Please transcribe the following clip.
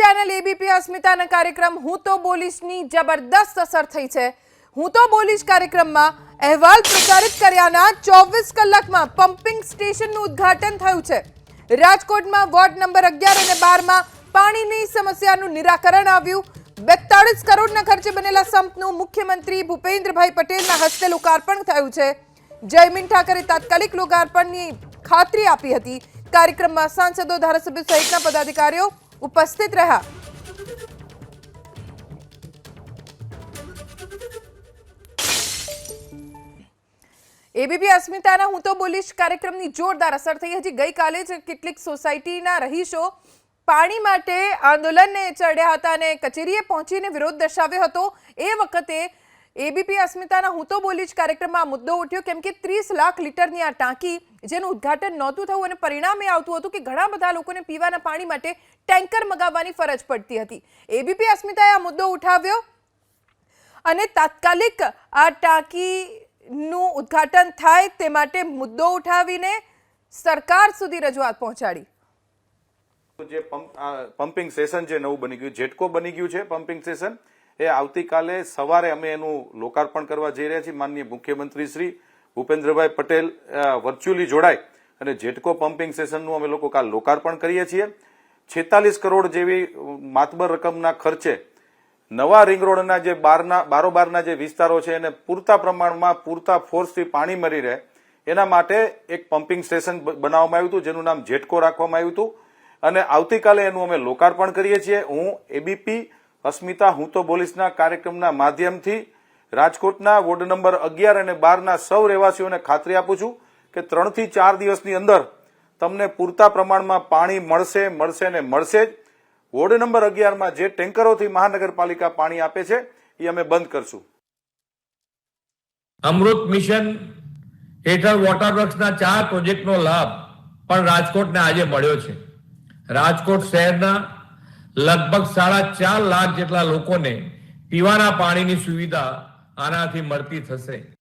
Channel ABP અસ્મિતાના કાર્યક્રમ હું તો બોલીશની જબરદસ્ત અસર થઈ છે. હું તો બોલીશ કાર્યક્રમમાં અહેવાલ પ્રસારિત કર્યાના ચોવીસ કલાકમાં પમ્પિંગ સ્ટેશનનું ઉદ્ઘાટન થયું છે. રાજકોટમાં વોર્ડ નંબર અગિયાર અને બારમાં પાણીની સમસ્યાનું નિરાકરણ આવ્યું. બેતાળીસ કરોડના ખર્ચે બનેલા સંપનું મુખ્યમંત્રી ભૂપેન્દ્રભાઈ પટેલના હસ્તે લોકાર્પણ થયું છે. જયમીન ઠાકરે તાત્કાલિક લોકાર્પણની ખાતરી આપી હતી. કાર્યક્રમમાં સાંસદો, ધારાસભ્યો સહિતના પદાધિકારીઓ ઉપસ્થિત રહ્યા એબીપી અસ્મિતાના હું તો બોલીશ કાર્યક્રમની જોરદાર અસર થઈ હજી ગઈકાલે જ કેટલીક સોસાયટીના રહીશો પાણી માટે આંદોલનને ચડ્યા હતા અને કચેરીએ પહોંચીને વિરોધ દર્શાવ્યો હતો એ વખતે એબીપી અસ્મિતાના હું તો બોલી જ કાર્યક્રમમાં આ મુદ્દો ઉઠ્યો કેમ કે ત્રીસ લાખ લીટરની આ ટાંકી જેનું ઉદ્ઘાટન નહોતું થયું અને પરિણામે આવતું હતું કે ઘણા બધા લોકોને પીવાના પાણી માટે ટેન્કર મગાવવાની ફરજ પડતી હતી. એબીપી અસ્મિતાએ આ મુદ્દો ઉઠાવ્યો અને તાત્કાલિક આ ટાંકીનું ઉદ્ઘાટન થાય તે માટે મુદ્દો ઉઠાવીને સરકાર સુધી રજૂઆત પહોંચાડી. જે પંપ પમ્પિંગ સેશન જે નવું બની ગયું, જેટકો બની ગયું છે પમ્પિંગ સ્ટેશન એ આવતીકાલે સવારે અમે એનું લોકાર્પણ કરવા જઈ રહ્યા છીએ. માનનીય મુખ્યમંત્રી શ્રી ભૂપેન્દ્રભાઈ પટેલ વર્ચ્યુઅલી જોડાય અને જેટકો પમ્પિંગ સેશનનું અમે લોકો કાલ લોકાર્પણ કરીએ છીએ. છેતાલીસ કરોડ જેવી માતબર રકમના ખર્ચે નવા રિંગ રોડના જે બારના, બારોબારના જે વિસ્તારો છે એને પૂરતા પ્રમાણમાં, પૂરતા ફોર્સથી પાણી મળી રહે. એના માટે એક પમ્પિંગ સ્ટેશન બનાવવામાં આવ્યું હતું, જેનું નામ જેટકો રાખવામાં આવ્યું હતું. અને આવતીકાલે એનું અમે લોકાર્પણ કરીએ છીએ. હું એબીપી અસ્મિતા, હું તો બોલીસના કાર્યક્રમના માધ્યમથી રાજકોટના વોર્ડ નંબર અગિયાર અને બારના સૌ રહેવાસીઓને ખાતરી આપું છું કે ત્રણથી ચાર દિવસની અંદર તમને પૂરતા પ્રમાણમાં પાણી મળશે મળશે ને મળશે જ. વોર્ડ નંબર અગિયારમાં જે ટેન્કરોથી મહાનગરપાલિકા પાણી આપે છે, એ અમે બંધ કરશું. અમૃત મિશન હેઠળ વોટર વર્ક્સના ચાર પ્રોજેક્ટનો લાભ પણ રાજકોટને આજે મળ્યો છે. રાજકોટ શહેરના લગભગ સાડા ચાર લાખ જેટલા લોકોને પીવાના પાણીની સુવિધા આનાથી મળતી થશે.